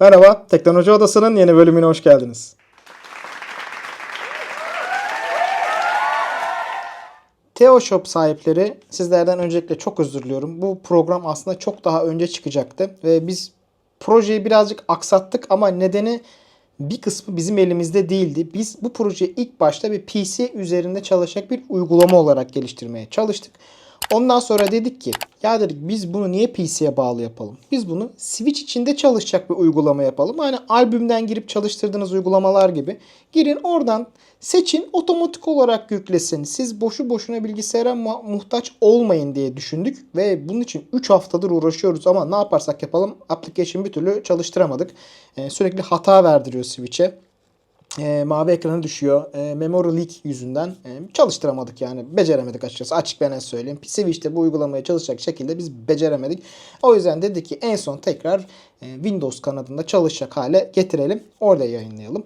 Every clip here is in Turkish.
Merhaba, Teknoloji Odası'nın yeni bölümüne hoş geldiniz. Theo Shop sahipleri sizlerden öncelikle çok özür diliyorum. Bu program aslında çok daha önce çıkacaktı ve biz projeyi birazcık aksattık ama nedeni bir kısmı bizim elimizde değildi. Biz bu projeyi ilk başta bir PC üzerinde çalışacak bir uygulama olarak geliştirmeye çalıştık. Ondan sonra dedik ki ya dedik biz bunu niye PC'ye bağlı yapalım? Biz bunu Switch içinde çalışacak bir uygulama yapalım. Hani albümden girip çalıştırdığınız uygulamalar gibi. Girin oradan seçin otomatik olarak yüklesin. Siz boşu boşuna bilgisayara mu- muhtaç olmayın diye düşündük. Ve bunun için 3 haftadır uğraşıyoruz ama ne yaparsak yapalım application bir türlü çalıştıramadık. Ee, sürekli hata verdiriyor Switch'e e, mavi ekranı düşüyor. E, memory leak yüzünden e, çalıştıramadık yani. Beceremedik açıkçası. Açık ben söyleyeyim. Switch'te bu uygulamaya çalışacak şekilde biz beceremedik. O yüzden dedik ki en son tekrar e, Windows kanadında çalışacak hale getirelim. Orada yayınlayalım.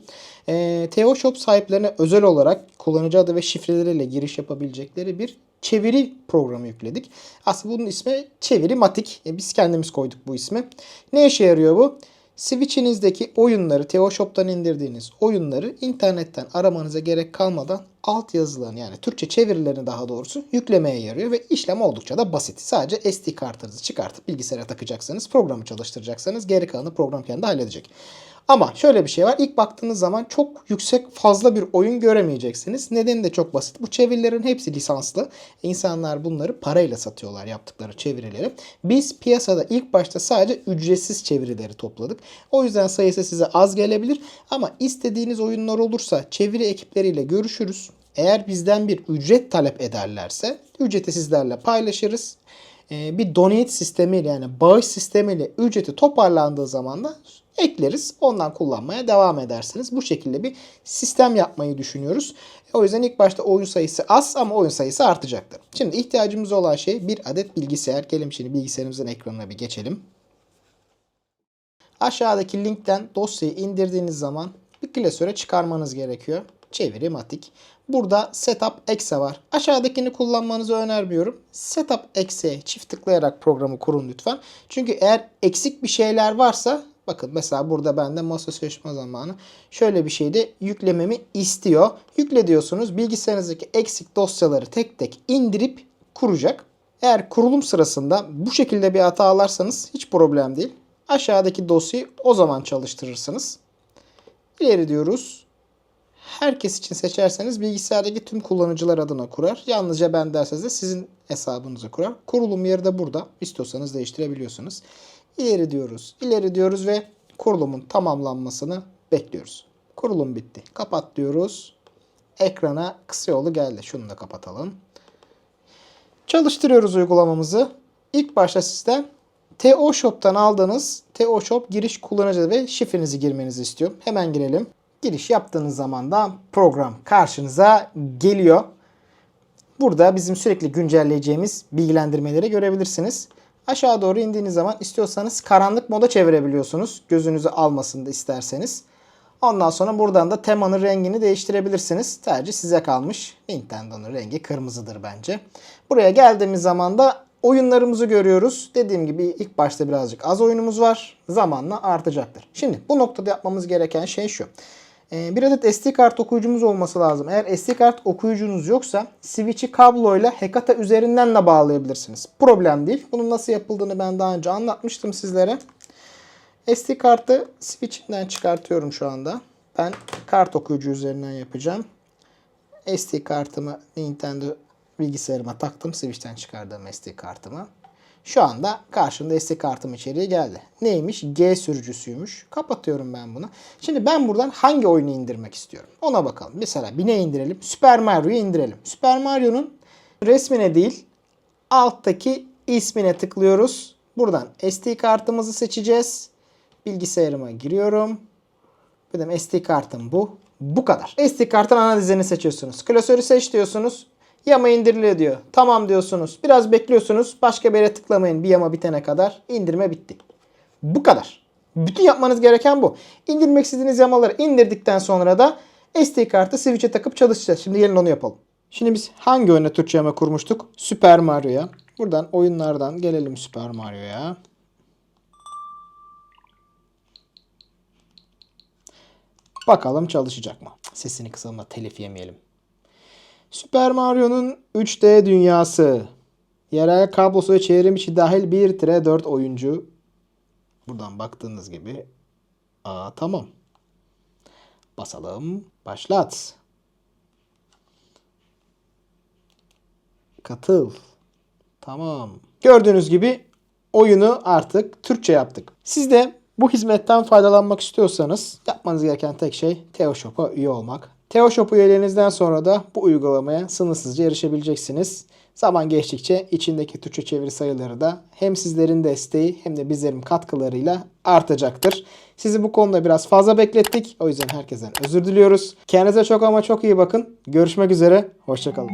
E, Theo Shop sahiplerine özel olarak kullanıcı adı ve şifreleriyle giriş yapabilecekleri bir çeviri programı yükledik. Aslında bunun ismi Çevirimatik. E, biz kendimiz koyduk bu ismi. Ne işe yarıyor bu? Switch'inizdeki oyunları, Theo Shop'tan indirdiğiniz oyunları internetten aramanıza gerek kalmadan alt yazılarını yani Türkçe çevirilerini daha doğrusu yüklemeye yarıyor ve işlem oldukça da basit. Sadece SD kartınızı çıkartıp bilgisayara takacaksanız, programı çalıştıracaksanız geri kalanı program kendi halledecek. Ama şöyle bir şey var. İlk baktığınız zaman çok yüksek fazla bir oyun göremeyeceksiniz. Nedeni de çok basit. Bu çevirilerin hepsi lisanslı. İnsanlar bunları parayla satıyorlar yaptıkları çevirileri. Biz piyasada ilk başta sadece ücretsiz çevirileri topladık. O yüzden sayısı size az gelebilir. Ama istediğiniz oyunlar olursa çeviri ekipleriyle görüşürüz. Eğer bizden bir ücret talep ederlerse ücreti sizlerle paylaşırız e, bir donate sistemiyle yani bağış sistemiyle ücreti toparlandığı zaman da ekleriz. Ondan kullanmaya devam edersiniz. Bu şekilde bir sistem yapmayı düşünüyoruz. O yüzden ilk başta oyun sayısı az ama oyun sayısı artacaktır. Şimdi ihtiyacımız olan şey bir adet bilgisayar. Gelin şimdi bilgisayarımızın ekranına bir geçelim. Aşağıdaki linkten dosyayı indirdiğiniz zaman bir klasöre çıkarmanız gerekiyor. Çeviri matik. Burada Setup Exe var. Aşağıdakini kullanmanızı önermiyorum. Setup Exe'ye çift tıklayarak programı kurun lütfen. Çünkü eğer eksik bir şeyler varsa bakın mesela burada bende masa seçme zamanı şöyle bir şeyde yüklememi istiyor. Yükle diyorsunuz. Bilgisayarınızdaki eksik dosyaları tek tek indirip kuracak. Eğer kurulum sırasında bu şekilde bir hata alarsanız hiç problem değil. Aşağıdaki dosyayı o zaman çalıştırırsınız. İleri diyoruz. Herkes için seçerseniz bilgisayardaki tüm kullanıcılar adına kurar. Yalnızca ben derseniz de sizin hesabınızı kurar. Kurulum yeri de burada. İstiyorsanız değiştirebiliyorsunuz. İleri diyoruz. İleri diyoruz ve kurulumun tamamlanmasını bekliyoruz. Kurulum bitti. Kapat diyoruz. Ekrana kısa yolu geldi. Şunu da kapatalım. Çalıştırıyoruz uygulamamızı. İlk başta sizden TO Shop'tan aldığınız TO Shop giriş kullanıcı ve şifrenizi girmenizi istiyorum. Hemen girelim. Giriş yaptığınız zaman da program karşınıza geliyor. Burada bizim sürekli güncelleyeceğimiz bilgilendirmeleri görebilirsiniz. Aşağı doğru indiğiniz zaman istiyorsanız karanlık moda çevirebiliyorsunuz. Gözünüzü almasını da isterseniz. Ondan sonra buradan da temanın rengini değiştirebilirsiniz. Tercih size kalmış. Nintendo'nun rengi kırmızıdır bence. Buraya geldiğimiz zaman da oyunlarımızı görüyoruz. Dediğim gibi ilk başta birazcık az oyunumuz var. Zamanla artacaktır. Şimdi bu noktada yapmamız gereken şey şu. Ee, Bir adet SD kart okuyucumuz olması lazım. Eğer SD kart okuyucunuz yoksa Switch'i kabloyla Hekata üzerinden de bağlayabilirsiniz. Problem değil. Bunun nasıl yapıldığını ben daha önce anlatmıştım sizlere. SD kartı Switch'inden çıkartıyorum şu anda. Ben kart okuyucu üzerinden yapacağım. SD kartımı Nintendo bilgisayarıma taktım. Switch'ten çıkardığım SD kartımı. Şu anda karşımda SD kartım içeriye geldi. Neymiş? G sürücüsüymüş. Kapatıyorum ben bunu. Şimdi ben buradan hangi oyunu indirmek istiyorum? Ona bakalım. Mesela bir ne indirelim? Super Mario'yu indirelim. Super Mario'nun resmine değil alttaki ismine tıklıyoruz. Buradan SD kartımızı seçeceğiz. Bilgisayarıma giriyorum. Benim SD kartım bu. Bu kadar. SD kartın ana dizini seçiyorsunuz. Klasörü seç diyorsunuz. Yama indiriliyor diyor. Tamam diyorsunuz. Biraz bekliyorsunuz. Başka bir yere tıklamayın bir yama bitene kadar. İndirme bitti. Bu kadar. Bütün yapmanız gereken bu. İndirmek istediğiniz yamaları indirdikten sonra da SD kartı Switch'e takıp çalışacağız. Şimdi gelin onu yapalım. Şimdi biz hangi oyuna Türkçe yama kurmuştuk? Super Mario'ya. Buradan oyunlardan gelelim Super Mario'ya. Bakalım çalışacak mı? Sesini kısalım da telif yemeyelim. Super Mario'nun 3D dünyası. Yerel kablosu ve çevrim içi dahil 1-4 oyuncu. Buradan baktığınız gibi. Aa tamam. Basalım. Başlat. Katıl. Tamam. Gördüğünüz gibi oyunu artık Türkçe yaptık. Siz de bu hizmetten faydalanmak istiyorsanız yapmanız gereken tek şey TeoShop'a üye olmak. TeoShop üyeliğinizden sonra da bu uygulamaya sınırsızca erişebileceksiniz. Zaman geçtikçe içindeki Türkçe çeviri sayıları da hem sizlerin desteği hem de bizlerin katkılarıyla artacaktır. Sizi bu konuda biraz fazla beklettik. O yüzden herkesten özür diliyoruz. Kendinize çok ama çok iyi bakın. Görüşmek üzere. Hoşçakalın.